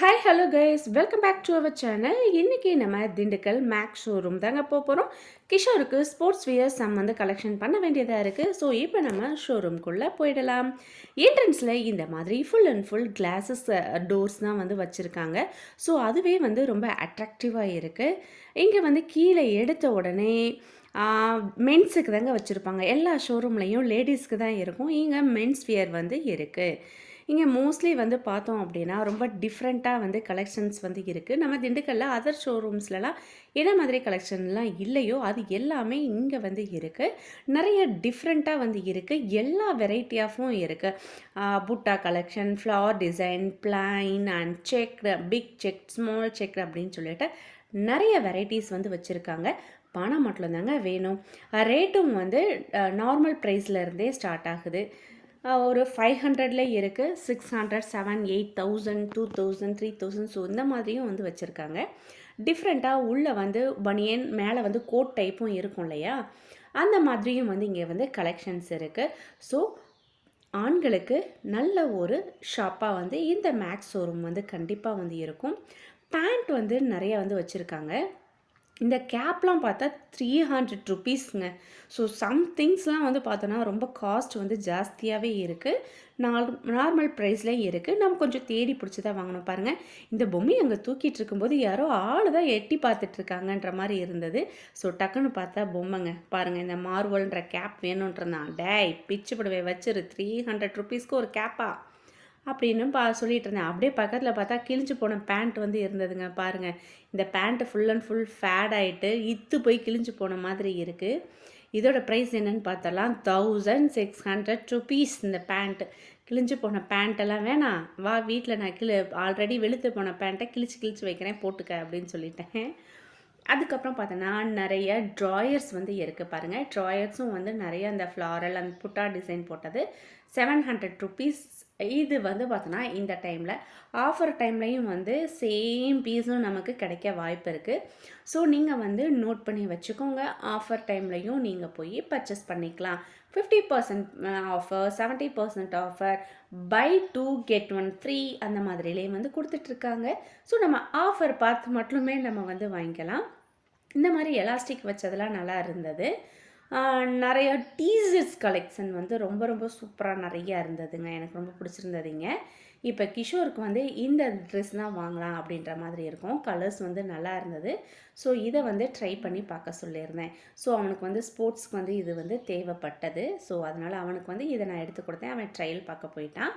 Hi hello guys welcome back to our channel இன்றைக்கி நம்ம Dindigul make showroom தாங்க போக போகிறோம் கிஷோருக்கு ஸ்போர்ட்ஸ் வியர்ஸ் நம்ம வந்து கலெக்ஷன் பண்ண வேண்டியதாக இருக்குது ஸோ இப்போ நம்ம ஷோரூம்குள்ளே போயிடலாம். என்ட்ரன்ஸில் இந்த மாதிரி full and full glasses doors தான் வந்து வச்சுருக்காங்க. ஸோ அதுவே வந்து ரொம்ப அட்ராக்டிவாக இருக்குது இங்கே வந்து கீழே எடுத்த உடனே மென்ஸுக்கு தாங்க வச்சுருப்பாங்க. எல்லா ஷோரூம்லேயும் லேடிஸ்க்கு தான் இருக்கும். இங்கே மென்ஸ் வியர் வந்து இருக்குது இங்கே மோஸ்ட்லி வந்து பார்த்தோம் அப்படின்னா ரொம்ப டிஃப்ரெண்ட்டாக வந்து கலெக்ஷன்ஸ் வந்து இருக்குது நம்ம திண்டுக்கல்லில் அதர் ஷோரூம்ஸ்லலாம் என்ன மாதிரி கலெக்ஷன்லாம் இல்லையோ அது எல்லாமே இங்கே வந்து இருக்குது நிறைய டிஃப்ரெண்ட்டாக வந்து இருக்குது எல்லா வெரைட்டியாகவும் இருக்குது புட்டா collection flower design plain and check big check small check அப்படின்னு சொல்லிட்டு நிறைய வெரைட்டிஸ் வந்து வச்சுருக்காங்க. பணம் மட்டும் தாங்க வேணும் ரேட்டும் வந்து நார்மல் ப்ரைஸ்லேருந்தே ஸ்டார்ட் ஆகுது. ஒரு ஃபைவ் ஹண்ட்ரட்லேயே இருக்குது six hundred seven eight thousand two thousand three thousand so இந்த மாதிரியும் வந்து வச்சுருக்காங்க. டிஃப்ரெண்ட்டாக உள்ளே வந்து பனியன் மேலே வந்து கோட் டைப்பும் இருக்கும் இல்லையா? அந்த மாதிரியும் வந்து இங்கே வந்து கலெக்ஷன்ஸ் இருக்குது ஸோ ஆண்களுக்கு நல்ல ஒரு ஷாப்பாக வந்து இந்த மேக்ஸ் ஷோரூம் வந்து கண்டிப்பாக வந்து இருக்கும். பேண்ட் வந்து நிறைய வந்து வச்சுருக்காங்க. இந்த கேப்லாம் பார்த்தா த்ரீ ஹண்ட்ரட் ருபீஸ்ங்க ஸோ சம் திங்ஸ்லாம் வந்து பார்த்தோன்னா ரொம்ப காஸ்ட் வந்து ஜாஸ்தியாகவே இருக்குது நார் நார்மல் ப்ரைஸ்லேயும் இருக்குது நம்ம கொஞ்சம் தேடி பிடிச்சி தான் வாங்கணும். பாருங்கள் இந்த பொம்மை அங்கே தூக்கிட்டு இருக்கும்போது யாரோ ஆள் தான் எட்டி பார்த்துட்ருக்காங்கன்ற மாதிரி இருந்தது. ஸோ டக்குன்னு பார்த்தா பொம்மைங்க. பாருங்கள் இந்த மார்வல்ன்ற கேப் வேணுன்றதான் டேய் பிச்சு படுவே வச்சிரு. த்ரீ ஹண்ட்ரட் ருபீஸ்க்கு ஒரு கேப்பா அப்படின்னு பா சொல்லிட்டு இருந்தேன். அப்படியே பக்கத்தில் பார்த்தா கிழிஞ்சு போன பேண்ட் வந்து இருந்ததுங்க. பாருங்கள் இந்த pant full and full fade ஆகிட்டு இத்து போய் கிழிஞ்சு போன மாதிரி இருக்குது இதோட ப்ரைஸ் என்னென்னு பார்த்தலாம் தௌசண்ட் சிக்ஸ் ஹண்ட்ரட் ருபீஸ் இந்த பேண்ட்டு கிழிஞ்சு போன பேண்ட்டெல்லாம் வேணாம். வா வீட்டில் நான் கிளி ஆல்ரெடி வெளுத்து போன பேண்ட்டை கிழிச்சு கிழிச்சு வைக்கிறேன். போட்டுக்க அப்படின்னு சொல்லிட்டேன். அதுக்கப்புறம் பார்த்தோன்னா நிறைய ட்ராயர்ஸ் வந்து இருக்குது பாருங்கள் ட்ராயர்ஸும் வந்து நிறைய அந்த ஃப்ளாரல் அந்த புட்டா டிசைன் போட்டது. செவன் ஹண்ட்ரட் ருபீஸ் இது வந்து பார்த்தோன்னா இந்த டைமில் ஆஃபர் டைம்லையும் வந்து சேம் பீஸும் நமக்கு கிடைக்க வாய்ப்பு இருக்குது ஸோ நீங்கள் வந்து நோட் பண்ணி வச்சுக்கோங்க. ஆஃபர் டைம்லையும் நீங்கள் போய் பர்ச்சேஸ் பண்ணிக்கலாம். Fifty percent offer seventy percent offer buy two get one free அந்த மாதிரிலேயும் வந்து கொடுத்துட்ருக்காங்க ஸோ நம்ம ஆஃபர் பார்த்து மட்டுமே நம்ம வந்து வாங்கிக்கலாம். இந்த மாதிரி எலாஸ்டிக் வச்சதெல்லாம் நல்லா இருந்தது. நிறைய டீசர்ஸ் கலெக்ஷன் வந்து ரொம்ப ரொம்ப சூப்பராக நிறையா இருந்ததுங்க. எனக்கு ரொம்ப பிடிச்சிருந்ததுங்க. இப்போ கிஷோருக்கு வந்து இந்த ட்ரெஸ் தான் வாங்கலாம் அப்படின்ற மாதிரி இருக்கும். கலர்ஸ் வந்து நல்லா இருந்தது. ஸோ இதை வந்து ட்ரை பண்ணி பார்க்க சொல்லியிருந்தேன். ஸோ அவனுக்கு வந்து ஸ்போர்ட்ஸ்க்கு வந்து இது வந்து தேவைப்பட்டது. ஸோ அதனால் அவனுக்கு வந்து இதை நான் எடுத்து கொடுத்தேன். அவன் ட்ரையல் பார்க்க போயிட்டான்.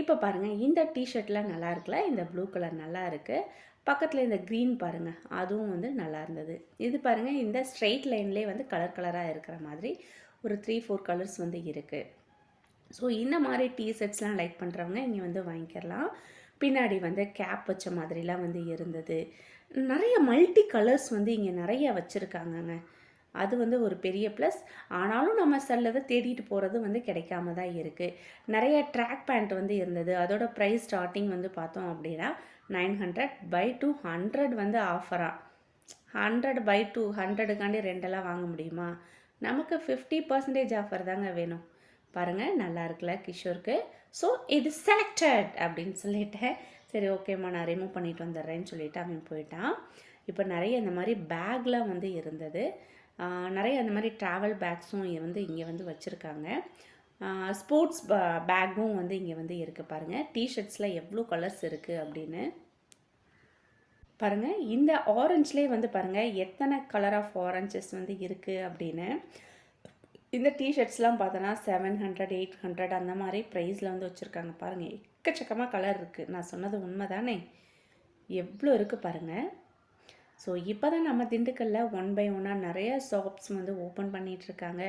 இப்போ பாருங்கள் இந்த டிஷர்ட்லாம் நல்லா இருக்குல்ல? இந்த ப்ளூ கலர் நல்லா இருக்குது பக்கத்தில் இந்த க்ரீன் பாருங்கள் அதுவும் வந்து நல்லா இருந்தது. இது பாருங்கள் இந்த ஸ்ட்ரெயிட் லைன்லேயே வந்து கலர் கலராக இருக்கிற மாதிரி ஒரு த்ரீ ஃபோர் கலர்ஸ் வந்து இருக்குது ஸோ இந்த மாதிரி டீ ஷர்ட்ஸ்லாம் லைக் பண்ணுறவங்க இங்கே வந்து வாங்கிக்கலாம். பின்னாடி வந்து கேப் வச்ச மாதிரிலாம் வந்து இருந்தது. நிறைய மல்டி கலர்ஸ் வந்து இங்கே நிறைய வச்சுருக்காங்கங்க. அது வந்து ஒரு பெரிய ப்ளஸ் ஆனாலும் நம்ம செல்லதை தேடிட்டு போகிறது வந்து கிடைக்காம தான் இருக்குது நிறைய ட்ராக் பேண்ட் வந்து இருந்தது. அதோட ப்ரைஸ் ஸ்டார்டிங் வந்து பார்த்தோம் அப்படின்னா nine hundred by two hundred வந்து ஆஃபராக ஹண்ட்ரட் பை டூ ஹண்ட்ரடுக்காண்டி ரெண்டெல்லாம் வாங்க முடியுமா? நமக்கு ஃபிஃப்டி பர்சன்டேஜ் ஆஃபர் தாங்க வேணும். பாருங்கள் நல்லா இருக்குல்ல கிஷோருக்கு. ஸோ இது செலக்டட் அப்படின்னு சொல்லிட்டேன் சரி ஓகேம்மா நான் ரிமூவ் பண்ணிட்டு வந்துடுறேன்னு சொல்லிவிட்டு அவன் போயிட்டான். இப்போ நிறைய இந்த மாதிரி பேக்லாம் வந்து இருந்தது. நிறைய அந்த மாதிரி ட்ராவல் பேக்ஸும் வந்து இங்கே வந்து வச்சுருக்காங்க. ஸ்போர்ட்ஸ் பேக்கும் வந்து இங்கே வந்து இருக்குது பாருங்கள் டிஷர்ட்ஸில் எவ்வளோ கலர்ஸ் இருக்குது அப்படின்னு பாருங்கள் இந்த ஆரஞ்சுலேயே வந்து பாருங்கள் எத்தனை கலர் ஆஃப் ஆரஞ்சஸ் வந்து இருக்குது அப்படின்னு. இந்த டிஷர்ட்ஸ்லாம் பார்த்தோன்னா செவன் ஹண்ட்ரட் எயிட் ஹண்ட்ரட் அந்த மாதிரி ப்ரைஸில் வந்து வச்சுருக்காங்க பாருங்கள் எக்கச்சக்கமாக கலர் இருக்குது நான் சொன்னது உண்மை தானே எவ்வளோ இருக்குது பாருங்கள் ஸோ இப்போ தான் நம்ம திண்டுக்கல்லில் ஒன் பை ஒன்னாக நிறைய ஷாப்ஸ் வந்து ஓப்பன் பண்ணிகிட்ருக்காங்க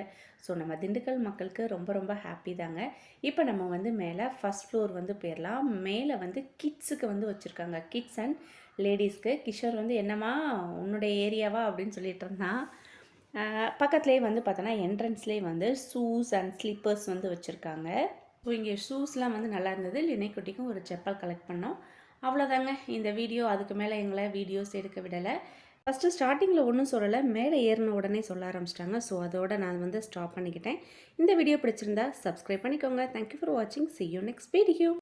ஸோ நம்ம திண்டுக்கல் மக்களுக்கு ரொம்ப ரொம்ப ஹாப்பி தாங்க. இப்போ நம்ம வந்து மேலே ஃபஸ்ட் ஃப்ளோர் வந்து போயிடலாம் மேலே வந்து கிட்ஸுக்கு வந்து வச்சுருக்காங்க. கிட்ஸ் அண்ட் லேடிஸ்க்கு கிஷோர் வந்து என்னம்மா உன்னுடைய ஏரியாவா அப்படின்னு சொல்லிட்டு இருந்தான் பக்கத்துலேயே வந்து பார்த்தோன்னா என்ட்ரன்ஸ்லேயே வந்து ஷூஸ் அண்ட் ஸ்லிப்பர்ஸ் வந்து வச்சுருக்காங்க. ஸோ இங்கே ஷூஸ்லாம் வந்து நல்லா இருந்தது. லினைக்குட்டிக்கும் ஒரு செப்பல் கலெக்ட் பண்ணோம். அவ்வளோதாங்க இந்த வீடியோ அதுக்கு மேலே எங்களை வீடியோஸ் எடுக்க விடலை. ஃபஸ்ட்டு ஸ்டார்டிங்கில் ஒன்றும் சொல்லலை. மேலே ஏறின உடனே சொல்ல ஆரம்பிச்சிட்டாங்க. ஸோ அதோட நான் வந்து ஸ்டாப் பண்ணிக்கிட்டேன். இந்த வீடியோ பிடிச்சிருந்தா சப்ஸ்கிரைப் பண்ணிக்கோங்க. தேங்க்யூ ஃபார் வாட்சிங் சி யூ நெக்ஸ்ட் வீடியோ